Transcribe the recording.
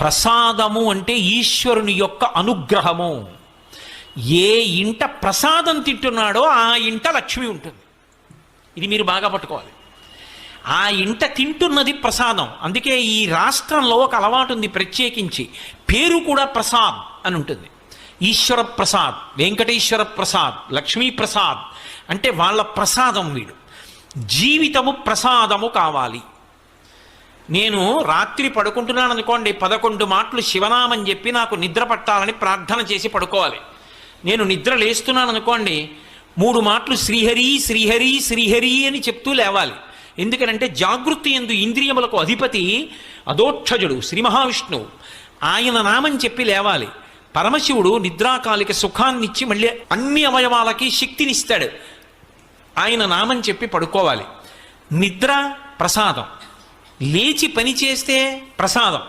ప్రసాదము అంటే ఈశ్వరుని యొక్క అనుగ్రహము. ఏ ఇంట ప్రసాదం తింటున్నాడో ఆ ఇంట లక్ష్మి ఉంటుంది. ఇది మీరు బాగా పట్టుకోవాలి. ఆ ఇంట తింటున్నది ప్రసాదం. అందుకే ఈ రాష్ట్రంలో ఒక అలవాటు ఉంది ప్రత్యేకించి. పేరు కూడా ప్రసాద్ అని ఉంటుంది. ఈశ్వర ప్రసాద్ వెంకటేశ్వర ప్రసాద్ లక్ష్మీ ప్రసాద్ అంటే వాళ్ళ ప్రసాదం వీడు. జీవితము ప్రసాదము కావాలి. నేను రాత్రి పడుకుంటున్నాను అనుకోండి పదకొండు మాటలు శివనామని చెప్పి నాకు నిద్ర పట్టాలని ప్రార్థన చేసి పడుకోవాలి. నేను నిద్ర లేస్తున్నాను అనుకోండి మూడు మాటలు శ్రీహరి శ్రీహరి శ్రీహరి అని చెప్తూ లేవాలి. ఎందుకనంటే జాగృతి ఎందు ఇంద్రియములకు అధిపతి అదోక్షజుడు శ్రీ మహావిష్ణువు. ఆయన నామని చెప్పి లేవాలి. పరమశివుడు నిద్రాకాలిక సుఖాన్నిచ్చి మళ్ళీ అన్ని అవయవాలకి శక్తినిస్తాడు. ఆయన నామం చెప్పి పడుకోవాలి. నిద్ర ప్రసాదం. లేచి పని చేస్తే ప్రసాదం.